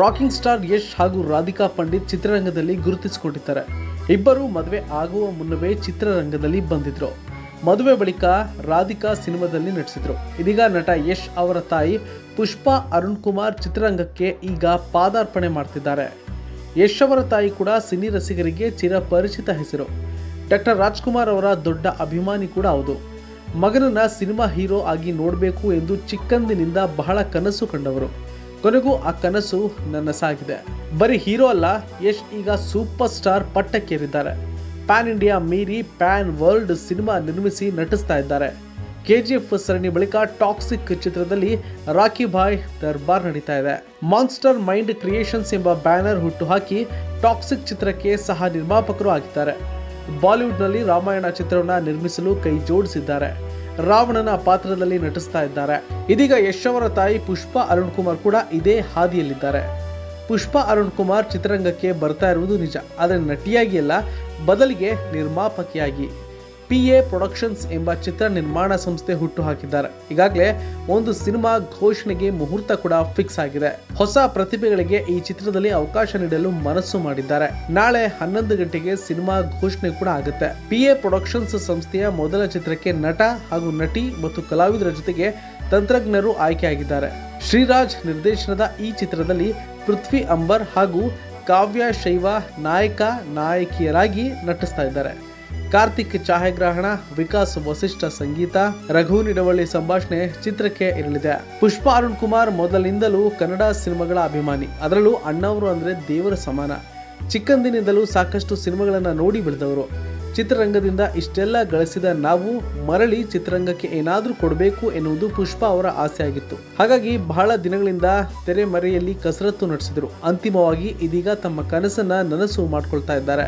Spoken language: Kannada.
ರಾಕಿಂಗ್ ಸ್ಟಾರ್ ಯಶ್ ಹಾಗೂ ರಾಧಿಕಾ ಪಂಡಿತ್ ಚಿತ್ರರಂಗದಲ್ಲಿ ಗುರುತಿಸಿಕೊಂಡಿದ್ದಾರೆ ಇಬ್ಬರು ಮದುವೆ ಆಗುವ ಮುನ್ನವೇ ಚಿತ್ರರಂಗದಲ್ಲಿ ಬಂದಿದ್ರು. ಮದುವೆ ಬಳಿಕ ರಾಧಿಕಾ ಸಿನಿಮಾದಲ್ಲಿ ನಟಿಸಿದ್ರು. ಇದೀಗ ನಟ ಯಶ್ ಅವರ ತಾಯಿ ಪುಷ್ಪಾ ಅರುಣ್ ಕುಮಾರ್ ಚಿತ್ರರಂಗಕ್ಕೆ ಈಗ ಪಾದಾರ್ಪಣೆ ಮಾಡ್ತಿದ್ದಾರೆ. ಯಶ್ ಅವರ ತಾಯಿ ಕೂಡ ಸಿನಿ ರಸಿಗರಿಗೆ ಚಿರಪರಿಚಿತ ಹೆಸರು. ಡಾಕ್ಟರ್ ರಾಜ್ಕುಮಾರ್ ಅವರ ದೊಡ್ಡ ಅಭಿಮಾನಿ ಕೂಡ ಹೌದು. ಮಗನನ್ನ ಸಿನಿಮಾ ಹೀರೋ ಆಗಿ ನೋಡಬೇಕು ಎಂದು ಚಿಕ್ಕಂದಿನಿಂದ ಬಹಳ ಕನಸು ಕಂಡವರು. ಕೊನೆಗೂ ಆ ಕನಸು ನನಸಾಗಿದೆ ಬರೀ ಹೀರೋ ಅಲ್ಲ, ಯಶ್ ಈಗ ಸೂಪರ್ ಸ್ಟಾರ್ ಪಟ್ಟಕ್ಕೇರಿದ್ದಾರೆ. ಪ್ಯಾನ್ ಇಂಡಿಯಾ ಮೀರಿ ಪ್ಯಾನ್ ವರ್ಲ್ಡ್ ಸಿನಿಮಾ ನಿರ್ಮಿಸಿ ನಟಿಸ್ತಾ ಇದ್ದಾರೆ. ಕೆಜಿಎಫ್ ಸರಣಿ ಬಳಿಕ ಟಾಕ್ಸಿಕ್ ಚಿತ್ರದಲ್ಲಿ ರಾಕಿ ಬಾಯ್ ದರ್ಬಾರ್ ನಡೀತಾ ಇದೆ. ಮಾನ್ಸ್ಟರ್ ಮೈಂಡ್ ಕ್ರಿಯೇಷನ್ಸ್ ಎಂಬ ಬ್ಯಾನರ್ ಹುಟ್ಟು ಹಾಕಿ ಟಾಕ್ಸಿಕ್ ಚಿತ್ರಕ್ಕೆ ಸಹ ನಿರ್ಮಾಪಕರು ಆಗಿದ್ದಾರೆ. ಬಾಲಿವುಡ್ನಲ್ಲಿ ರಾಮಾಯಣ ಚಿತ್ರವನ್ನ ನಿರ್ಮಿಸಲು ಕೈ ಜೋಡಿಸಿದ್ದಾರೆ. ರಾವಣನ ಪಾತ್ರದಲ್ಲಿ ನಟಿಸ್ತಾ ಇದ್ದಾರೆ. ಇದೀಗ ಯಶ್ ಅವರ ತಾಯಿ ಪುಷ್ಪ ಅರುಣ್ ಕುಮಾರ್ ಕೂಡ ಇದೇ ಹಾದಿಯಲ್ಲಿದ್ದಾರೆ. ಪುಷ್ಪ ಅರುಣ್ ಕುಮಾರ್ ಚಿತ್ರರಂಗಕ್ಕೆ ಬರ್ತಾ ಇರುವುದು ನಿಜ. ಆದರೆ ನಟಿಯಾಗಿ ಅಲ್ಲ, ಬದಲಿಗೆ ನಿರ್ಮಾಪಕಿಯಾಗಿ. ಪಿ ಎ ಪ್ರೊಡಕ್ಷನ್ಸ್ ಎಂಬ ಚಿತ್ರ ನಿರ್ಮಾಣ ಸಂಸ್ಥೆ ಹುಟ್ಟು ಹಾಕಿದ್ದಾರೆ ಈಗಾಗಲೇ ಒಂದು ಸಿನಿಮಾ ಘೋಷಣೆಗೆ ಮುಹೂರ್ತ ಕೂಡ ಫಿಕ್ಸ್ ಆಗಿದೆ. ಹೊಸ ಪ್ರತಿಭೆಗಳಿಗೆ ಈ ಚಿತ್ರದಲ್ಲಿ ಅವಕಾಶ ನೀಡಲು ಮನಸ್ಸು ಮಾಡಿದ್ದಾರೆ. ನಾಳೆ ಹನ್ನೊಂದು ಗಂಟೆಗೆ ಸಿನಿಮಾ ಘೋಷಣೆ ಕೂಡ ಆಗುತ್ತೆ. ಪಿ ಎ ಪ್ರೊಡಕ್ಷನ್ಸ್ ಸಂಸ್ಥೆಯ ಮೊದಲ ಚಿತ್ರಕ್ಕೆ ನಟ ಹಾಗೂ ನಟಿ ಮತ್ತು ಕಲಾವಿದರ ಜೊತೆಗೆ ತಂತ್ರಜ್ಞರು ಆಯ್ಕೆಯಾಗಿದ್ದಾರೆ. ಶ್ರೀರಾಜ್ ನಿರ್ದೇಶನದ ಈ ಚಿತ್ರದಲ್ಲಿ ಪೃಥ್ವಿ ಅಂಬರ್ ಹಾಗೂ ಕಾವ್ಯ ಶೈವ ನಾಯಕ ನಾಯಕಿಯರಾಗಿ ನಟಿಸ್ತಾ ಇದ್ದಾರೆ. ಕಾರ್ತಿಕ್ ಛಾಯಾಗ್ರಹಣ, ವಿಕಾಸ್ ವಸಿಷ್ಠ ಸಂಗೀತ, ರಘು ನಿಡವಳ್ಳಿ ಸಂಭಾಷಣೆ ಚಿತ್ರಕ್ಕೆ ಇರಲಿದೆ. ಪುಷ್ಪ ಅರುಣ್ ಕುಮಾರ್ ಮೊದಲಿನಿಂದಲೂ ಕನ್ನಡ ಸಿನಿಮಾಗಳ ಅಭಿಮಾನಿ. ಅದರಲ್ಲೂ ಅಣ್ಣವರು ಅಂದ್ರೆ ದೇವರ ಸಮಾನ. ಚಿಕ್ಕಂದಿನಿಂದಲೂ ಸಾಕಷ್ಟು ಸಿನಿಮಾಗಳನ್ನ ನೋಡಿ ಬೆಳೆದವರು. ಚಿತ್ರರಂಗದಿಂದ ಇಷ್ಟೆಲ್ಲ ಗಳಿಸಿದ ನಾವು ಮರಳಿ ಚಿತ್ರರಂಗಕ್ಕೆ ಏನಾದರೂ ಕೊಡಬೇಕು ಎನ್ನುವುದು ಪುಷ್ಪ ಅವರ ಆಸೆ ಆಗಿತ್ತು ಹಾಗಾಗಿ ಬಹಳ ದಿನಗಳಿಂದ ತೆರೆಮರೆಯಲ್ಲಿ ಕಸರತ್ತು ನಡೆಸಿದರು. ಅಂತಿಮವಾಗಿ ಇದೀಗ ತಮ್ಮ ಕನಸನ್ನ ನನಸು ಮಾಡ್ಕೊಳ್ತಾ ಇದ್ದಾರೆ.